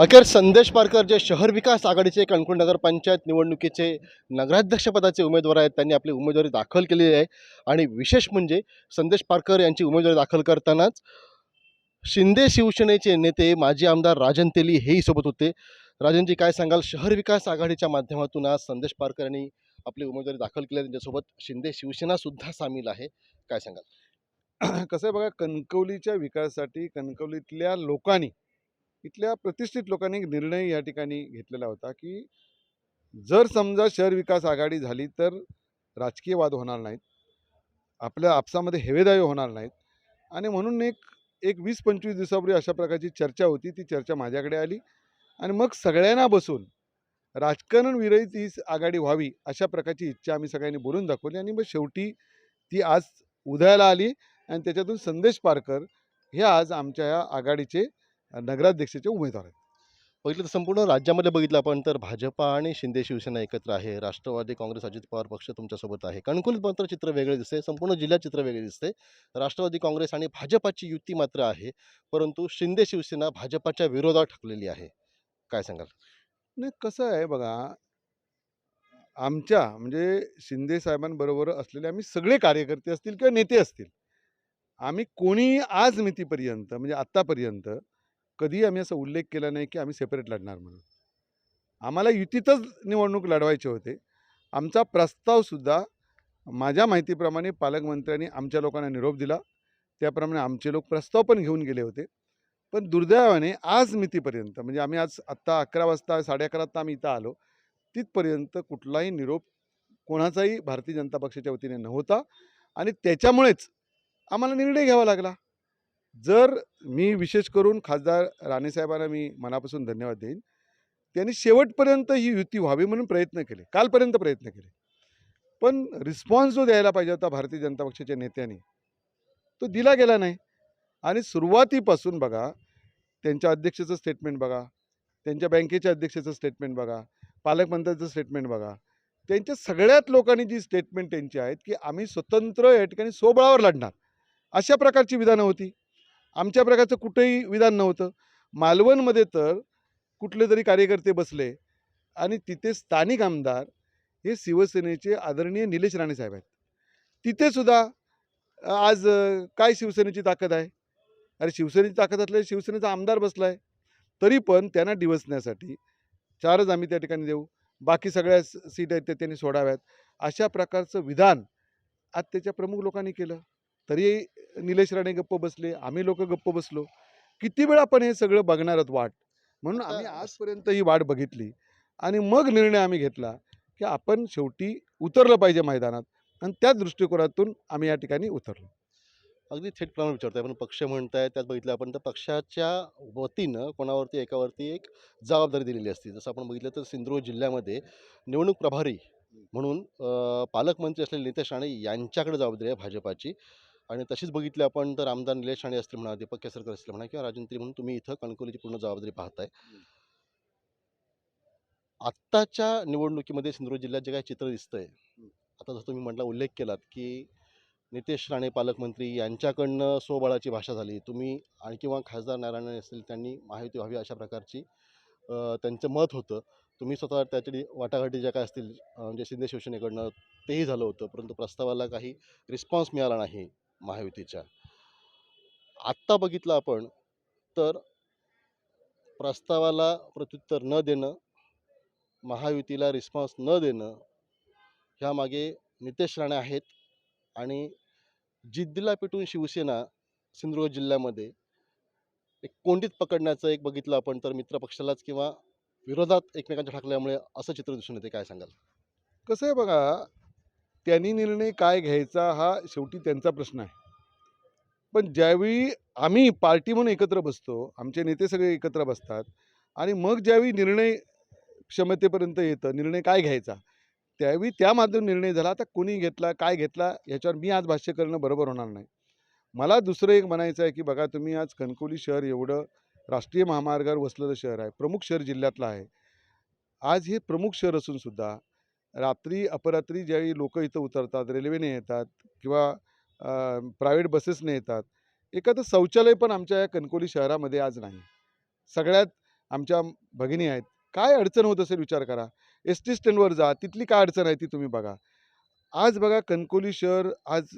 अखेर संदेश पारकर जे शहर विकास आघाडीचे कणकोट नगरपंचायत निवडणुकीचे नगराध्यक्षपदाचे उमेदवार आहेत त्यांनी आपली उमेदवारी दाखल केलेली आहे. आणि विशेष म्हणजे संदेश पारकर यांची उमेदवारी दाखल करतानाच शिंदे शिवसेनेचे नेते माजी आमदार राजन तेली हेही सोबत होते. राजनजी काय सांगाल? शहर विकास आघाडीच्या माध्यमातून आज संदेश पारकर यांनी आपली उमेदवारी दाखल केली आहे. त्यांच्यासोबत शिंदे शिवसेनासुद्धा सामील आहे. काय सांगाल? कसं आहे बघा कणकवलीच्या विकासासाठी कणकवलीतल्या लोकांनी इथल्या प्रतिष्ठित लोकांनी एक निर्णय या ठिकाणी घेतलेला होता की जर समजा शहर विकास आघाडी झाली तर राजकीय वाद होणार नाहीत आपल्या आपसामध्ये हेवेदावे होणार नाहीत आणि म्हणून एक एक वीस पंचवीस दिवसापूर्वी अशा प्रकारची चर्चा होती ती चर्चा माझ्याकडे आली आणि मग सगळ्यांना बसून राजकारण विरहित ही आघाडी व्हावी अशा प्रकारची इच्छा आम्ही सगळ्यांनी बोलून दाखवली आणि मग शेवटी ती आज उदयाला आली आणि त्याच्यातून संदेश पारकर हे आज आमच्या या आघाडीचे नगराध्यक्षाचे उमेदवार आहेत. बघितलं तर संपूर्ण राज्यामध्ये बघितलं आपण तर भाजपा आणि शिंदे शिवसेना एकत्र आहे. राष्ट्रवादी काँग्रेस अजित पवार पक्ष तुमच्यासोबत आहे. कणकुलीत मात्र चित्र वेगळे दिसते संपूर्ण जिल्ह्यात चित्र वेगळे दिसते. राष्ट्रवादी काँग्रेस आणि भाजपाची युती मात्र आहे परंतु शिंदे शिवसेना भाजपाच्या विरोधात ठकलेली आहे. काय सांगाल? नाही कसं आहे बघा आमच्या म्हणजे शिंदे साहेबांबरोबर असलेले आम्ही सगळे कार्यकर्ते असतील किंवा नेते असतील. आम्ही कोणी आज मितीपर्यंत म्हणजे आत्तापर्यंत कधीही आम्ही असा उल्लेख केला नाही की आम्ही सेपरेट लढणार म्हणून. आम्हाला युतीतच निवडणूक लढवायचे होते. आमचा प्रस्तावसुद्धा माझ्या माहितीप्रमाणे पालकमंत्र्यांनी आमच्या लोकांना निरोप दिला. त्याप्रमाणे आमचे लोक प्रस्ताव पण घेऊन गेले होते. पण दुर्दैवाने आज मितीपर्यंत म्हणजे आम्ही आज आत्ता अकरा वाजता साडे अकरा वाजता आम्ही इथं आलो. तिथपर्यंत कुठलाही निरोप कोणाचाही भारतीय जनता पक्षाच्या वतीने नव्हता. आणि त्याच्यामुळेच आम्हाला निर्णय घ्यावा लागला. जर मी विशेष करून खासदार राणेसाहेबांना मी मनापासून धन्यवाद देईन. त्यांनी शेवटपर्यंत ही युती व्हावी म्हणून प्रयत्न केले. कालपर्यंत प्रयत्न केले. पण रिस्पॉन्स जो द्यायला पाहिजे होता भारतीय जनता पक्षाच्या नेत्यांनी तो दिला गेला नाही. आणि सुरुवातीपासून बघा त्यांच्या अध्यक्षाचं स्टेटमेंट बघा त्यांच्या बँकेच्या अध्यक्षाचं स्टेटमेंट बघा पालकमंत्र्याचं स्टेटमेंट बघा त्यांच्या सगळ्यात लोकांनी जी स्टेटमेंट त्यांची आहेत की आम्ही स्वतंत्र या ठिकाणी सोबळावर लढणार. अशा प्रकारची विधानं होती. आमच्या प्रकारचं कुठंही विधान नव्हतं. मालवणमध्ये तर कुठले तरी कार्यकर्ते बसले आणि तिथे स्थानिक आमदार हे शिवसेनेचे आदरणीय निलेश राणे साहेब आहेत. तिथेसुद्धा आज काय शिवसेनेची ताकद आहे? अरे शिवसेनेची ताकद असल्याने शिवसेनेचा आमदार बसला आहे तरी पण त्यांना डिवसण्यासाठी चारच आम्ही त्या ठिकाणी देऊ. बाकी सगळ्या सीट आहेत त्या त्यांनी सोडाव्यात. अशा प्रकारचं विधान आज त्याच्या प्रमुख लोकांनी केलं. तरी निलेश राणे गप्प बसले आम्ही लोक गप्प बसलो. किती वेळ आपण हे सगळं बघणार आहोत वाट? म्हणून आम्ही आजपर्यंत ही वाट बघितली. आणि मग निर्णय आम्ही घेतला की आपण शेवटी उतरलं पाहिजे मैदानात. आणि त्या दृष्टिकोनातून आम्ही या ठिकाणी उतरलो. अगदी थेट प्रमाण विचारतोय. आपण पक्ष म्हणताय त्यात बघितलं आपण तर पक्षाच्या वतीनं कोणावरती एकावरती एक जबाबदारी दिलेली असते. जसं आपण बघितलं तर सिंधुदुर्ग जिल्ह्यामध्ये निवडणूक प्रभारी म्हणून पालकमंत्री असलेले नितेश राणे यांच्याकडे जबाबदारी आहे भाजपाची. आणि तशीच बघितली आपण तर आमदार निलेश राणे असतील म्हणा दीपक केसरकर असतील म्हणा किंवा राजंत्री म्हणून तुम्ही इथं कणकोलीची पूर्ण जबाबदारी पाहताय. आत्ताच्या निवडणुकीमध्ये सिंधुदुर्ग जिल्ह्यात जे काही चित्र दिसतंय आता जसं तुम्ही म्हटला उल्लेख केलात की नितेश राणे पालकमंत्री यांच्याकडनं स्वबळाची भाषा झाली. तुम्ही आणि किंवा खासदार नारायण राणे असतील त्यांनी महायुती व्हावी अशा प्रकारची त्यांचं मत होतं. तुम्ही स्वतः त्याची वाटाघाटी ज्या काय असतील म्हणजे शिंदे शिवसेनेकडनं तेही झालं होतं परंतु प्रस्तावाला काही रिस्पॉन्स मिळाला नाही. महायुतीच्या. आत्ता बघितलं आपण तर प्रस्तावाला प्रत्युत्तर न देणं महायुतीला रिस्पॉन्स न देणं ह्यामागे नितेश राणे आहेत आणि जिद्दीला पेटून शिवसेना सिंधुदुर्ग जिल्ह्यामध्ये एक कोंडीत पकडण्याचं एक बघितलं आपण तर मित्रपक्षालाच किंवा विरोधात एकमेकांच्या ठाकल्यामुळे असं चित्र दिसून येते. काय सांगाल? कसं आहे बघा त्यांनी निर्णय काय घ्यायचा हा शेवटी त्यांचा प्रश्न आहे. पण ज्यावेळी आम्ही पार्टी म्हणून एकत्र बसतो आमचे नेते सगळे एकत्र बसतात आणि मग ज्यावेळी निर्णय क्षमतेपर्यंत येतं निर्णय काय घ्यायचा त्यावेळी त्या माध्यम निर्णय झाला आता कोणी घेतला काय घेतला याच्यावर मी आज भाष्य करणं बरोबर होणार नाही. मला दुसरं एक म्हणायचं आहे की बघा तुम्ही आज कणकोली शहर एवढं राष्ट्रीय महामार्गावर वसलेलं शहर आहे प्रमुख शहर जिल्ह्यातलं आहे. आज हे प्रमुख शहर असून सुद्धा रात्री अपरात्री ज्यावेळी लोक इथं उतरतात रेल्वेने येतात किंवा प्रायव्हेट बसेसने येतात एखादं शौचालय पण आमच्या या कणकोली शहरामध्ये आज नाही. सगळ्यात आमच्या भगिनी आहेत. काय अडचण होत असेल विचार करा. एस टी स्टँडवर जा तिथली काय अडचण आहे ती तुम्ही बघा. आज बघा कणकोली शहर आज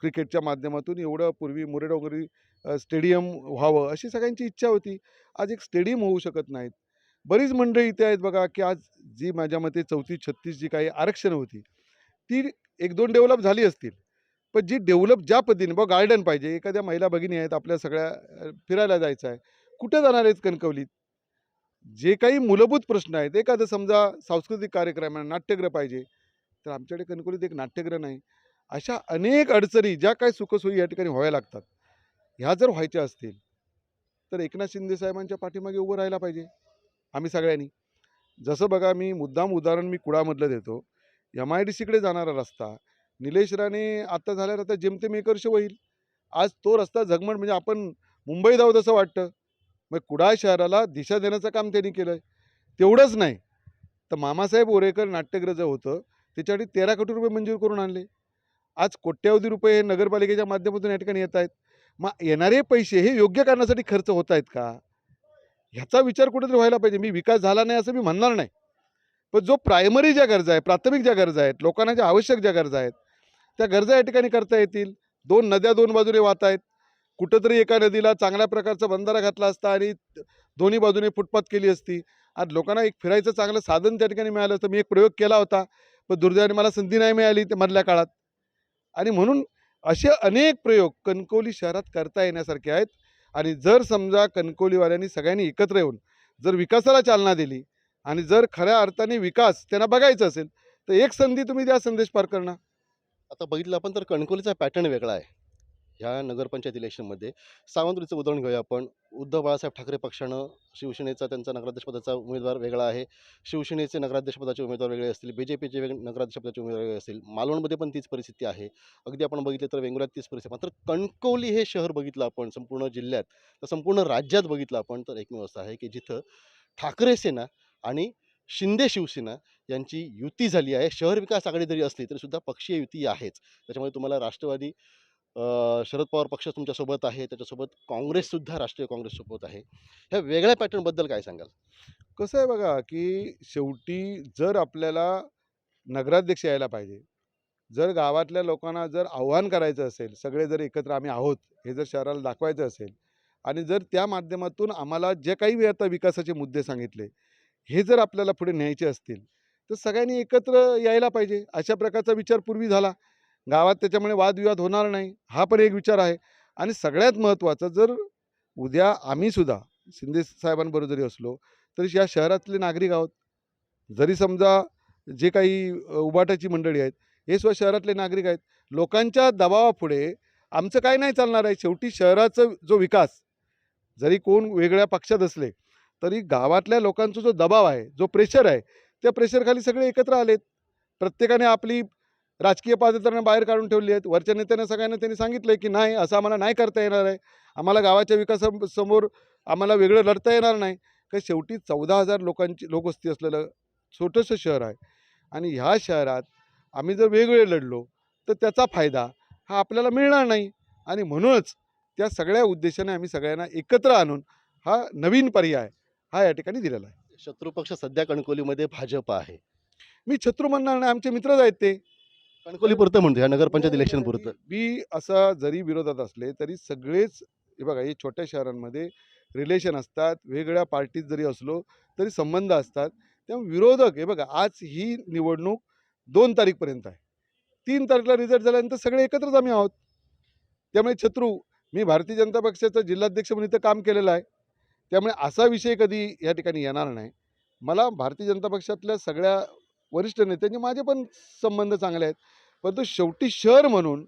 क्रिकेटच्या माध्यमातून एवढं पूर्वी मुरेड वगैरे स्टेडियम व्हावं अशी सगळ्यांची इच्छा होती. आज एक स्टेडियम होऊ शकत नाहीत. बरीच मंडळी इथे आहेत बघा की आज जी माझ्या मते चौतीस छत्तीस जी काही आरक्षणं होती ती एक दोन डेव्हलप झाली असतील. पण जी डेव्हलप ज्या पद्धतीने बघ गार्डन पाहिजे एखाद्या महिला भगिनी आहेत आपल्या सगळ्या फिरायला जायचं आहे कुठे जाणार आहेत कणकवलीत? जे काही मूलभूत प्रश्न आहेत एखादं समजा सांस्कृतिक कार्यक्रम आहे नाट्यगृह पाहिजे तर आमच्याकडे कणकवलीत एक नाट्यगृह नाही. अशा अनेक अडचणी ज्या काही सुखसोयी या ठिकाणी व्हाव्या लागतात ह्या जर व्हायच्या असतील तर एकनाथ शिंदे साहेबांच्या पाठीमागे उभं राहायला पाहिजे. आम्ही सगळ्यांनी. जसं बघा मी मुद्दाम उदाहरण मी कुडामधलं देतो. एम आय डी सीकडे जाणारा रस्ता निलेश राणे आत्ता झाल्यावर आता जेमतेम एकर्ष होईल. आज तो रस्ता झगमट म्हणजे आपण मुंबई जाऊ असं वाटतं. मग कुडाळ शहराला दिशा देण्याचं काम त्यांनी केलं आहे तेवढंच नाही. तर मामासाहेब ओरेकर नाट्यगृह जे होतं. त्याच्यासाठी तेरा कोटी रुपये मंजूर करून आणले. आज कोट्यावधी रुपये हे नगरपालिकेच्या माध्यमातून या ठिकाणी येत आहेत. मग येणारे पैसे हे योग्य कारणासाठी खर्च होत आहेत का? ह्याचा विचार कुठेतरी व्हायला पाहिजे. मी विकास झाला नाही असं मी म्हणणार नाही. पण जो प्रायमरी ज्या गरजा आहेत प्राथमिक ज्या गरजा आहेत लोकांना ज्या आवश्यक ज्या गरजा आहेत त्या गरजा या ठिकाणी करता येतील. दोन नद्या दोन बाजूने वाहत आहेत. कुठंतरी एका नदीला चांगल्या प्रकारचा बंधारा घातला असता आणि दोन्ही बाजूने फुटपाथ केली असती. आज लोकांना एक फिरायचं चांगलं साधन त्या ठिकाणी मिळालं असतं. मी एक प्रयोग केला होता पण दुर्दैवाने मला संधी नाही मिळाली त्या मधल्या काळात. आणि म्हणून असे अनेक प्रयोग कणकवली शहरात करता येण्यासारखे आहेत. आणि जर समजा कणकवलीवाल्यांनी सगळ्यांनी एकत्र येऊन जर विकासाला चालना दिली आणि जर खऱ्या अर्थाने विकास त्यांना बघायचा असेल तर एक संधी तुम्ही द्या संदेश पार आता बघितलं आपण तर कणकोलीचा पॅटर्न वेगळा आहे. ह्या नगरपंचायत इलेक्शनमध्ये सावंतवाडीचं उदाहरण घेऊया आपण. उद्धव बाळासाहेब ठाकरे पक्षानं शिवसेनेचा त्यांचा नगराध्यक्षपदाचा उमेदवार वेगळा आहे. शिवसेनेचे नगराध्यक्षपदाचे उमेदवार वेगळे असतील. बी जे पीचे वेग नगराध्यक्षपदाचे उमेदवार वेगळे असतील. मालवणमध्ये पण तीच परिस्थिती आहे. अगदी आपण बघितलं तर वेंगुरात तीच परिस्थिती मात्र कणकवली हे शहर बघितलं आपण संपूर्ण जिल्ह्यात तर संपूर्ण राज्यात बघितलं आपण तर एकमेव असं आहे की जिथं ठाकरे सेना आणि शिंदे शिवसेना यांची युती झाली आहे. शहर विकास आघाडी जरी असली तरीसुद्धा पक्षीय युती आहेच. त्याच्यामुळे तुम्हाला राष्ट्रवादी शरद पवार पक्ष तुमच्यासोबत आहे त्याच्यासोबत काँग्रेससुद्धा राष्ट्रीय काँग्रेससोबत आहे. ह्या वेगळ्या पॅटर्नबद्दल काय सांगाल? कसं आहे बघा की शेवटी जर आपल्याला नगराध्यक्ष यायला पाहिजे जर गावातल्या लोकांना जर आव्हान करायचं असेल सगळे जर एकत्र आम्ही आहोत हे जर शहराला दाखवायचं असेल आणि जर त्या माध्यमातून आम्हाला जे काही आता विकासाचे मुद्दे सांगितले हे जर आपल्याला पुढे न्यायचे असतील तर सगळ्यांनी एकत्र यायला पाहिजे. अशा प्रकारचा विचार पूर्वी झाला. गावात त्याच्यामुळे वादविवाद होणार नाही हा पण एक विचार आहे. आणि सगळ्यात महत्त्वाचं जर उद्या आम्हीसुद्धा शिंदे साहेबांबरोबर जरी असलो तरी या शहरातले नागरिक आहोत. जरी समजा जे काही उबाटाची मंडळी आहेत हे सुद्धा शहरातले नागरिक आहेत. लोकांच्या दबावापुढे आमचं काय नाही चालणार आहे. शेवटी शहराचा जो विकास जरी कोण वेगळ्या पक्षात असले तरी गावातल्या लोकांचा जो दबाव आहे जो प्रेशर आहे त्या प्रेशरखाली सगळे एकत्र आलेत. प्रत्येकाने आपली राजकीय पादत्रांना बाहेर काढून ठेवली आहेत. वरच्या नेत्यांना सगळ्यांना त्यांनी सांगितलं की नाही असं आम्हाला नाही करता येणार आहे. आम्हाला गावाच्या विकासासमोर आम्हाला वेगळं लढता येणार नाही. का शेवटी चौदा हजार लोकांची लोकवस्ती असलेलं छोटंसं शहर आहे. आणि ह्या शहरात आम्ही जर वेगवेगळे लढलो तर त्याचा फायदा हा आपल्याला मिळणार नाही. आणि म्हणूनच त्या सगळ्या उद्देशाने आम्ही सगळ्यांना एकत्र आणून हा नवीन पर्याय हा या ठिकाणी दिलेला आहे. शत्रुपक्ष सध्या कणकोलीमध्ये भाजप आहे. मी शत्रू म्हणणार नाही. आमचे मित्रच आहेत ते. कणकोलीपुरतं म्हणतो ह्या नगरपंचायत इलेक्शन पुरतं. मी असा जरी विरोधात असले तरी सगळेच हे बघा हे छोट्या शहरांमध्ये रिलेशन असतात वेगळ्या पार्टीत जरी असलो तरी संबंध असतात. त्यामुळे विरोधक हे बघा आज ही निवडणूक दोन तारीखपर्यंत आहे. तीन तारखेला रिझल्ट झाल्यानंतर सगळे एकत्रच आम्ही आहोत. त्यामुळे शत्रू मी भारतीय जनता पक्षाचा जिल्हाध्यक्ष म्हणून इथं काम केलेलं आहे. त्यामुळे असा विषय कधी या ठिकाणी येणार नाही. मला भारतीय जनता पक्षातल्या सगळ्या वरिष्ठ नेत्यांचे माझे पण संबंध चांगले आहेत. परंतु शेवटी शहर म्हणून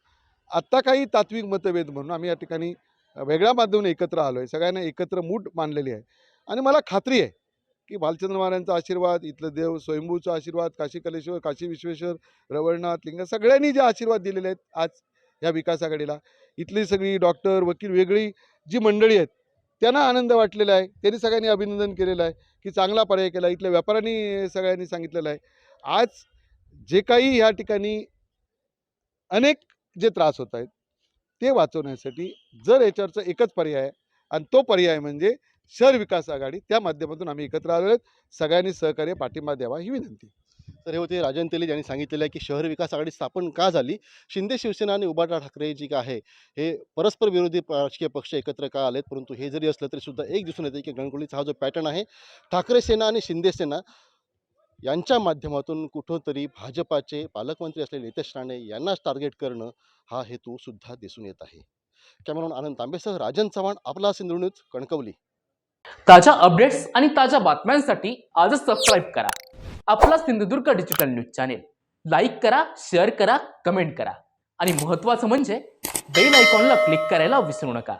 आत्ता काही तात्विक मतभेद म्हणून आम्ही या ठिकाणी वेगळ्या माध्यमाने एकत्र आलो आहे सगळ्यांना एकत्र मूठ मानलेली आहे. आणि मला खात्री आहे की भालचंद्र महाराजांचा आशीर्वाद इथलं देव स्वयंभूचा आशीर्वाद काशी कलेश्वर काशी विश्वेश्वर रवळनाथ लिंग सगळ्यांनी जे आशीर्वाद दिलेले आहेत आज ह्या विकास आघाडीला. इथली सगळी डॉक्टर वकील वेगळी जी मंडळी आहेत त्यांना आनंद वाटलेला आहे. त्यांनी सगळ्यांनी अभिनंदन केलेलं आहे की चांगला पर्याय केला. इथल्या व्यापाऱ्यांनी सगळ्यांनी सांगितलेलं आहे. आज जे काही ह्या ठिकाणी अनेक जे त्रास होत आहेत ते वाचवण्यासाठी जर याच्यावरचा एकच पर्याय आहे आणि तो पर्याय म्हणजे शहर विकास आघाडी त्या माध्यमातून आम्ही एकत्र आलो आहेत. सगळ्यांनी सहकार्य पाठिंबा द्यावा ही विनंती. तर हे होते राजन तेली यांनी सांगितलेलं आहे की शहर विकास आघाडी स्थापन का झाली? शिंदे शिवसेना आणि उबाटा ठाकरे जी का आहे हे परस्पर विरोधी राजकीय पक्ष एकत्र का आलेत? परंतु हे जरी असलं तरी सुद्धा एक दिसून येते की गणगोळीचा हा जो पॅटर्न आहे ठाकरे सेना आणि शिंदे सेना यांच्या माध्यमातून कुठंतरी भाजपाचे पालकमंत्री असलेले नितेश राणे यांनाच टार्गेट करणं हा हेतू सुद्धा दिसून येत आहे. कॅमेरॉन आनंद तांबेसह राजन चव्हाण आपला सिंधू न्यूज कणकवली. ताज्या अपडेट्स आणि ताज्या बातम्यांसाठी आजच सबस्क्राईब करा. आपला Sindhudurg digital news channel like करा शेअर करा कमेंट करा. आणि महत्त्वाचं म्हणजे बेल आयकॉनला क्लिक करायला विसरू नका.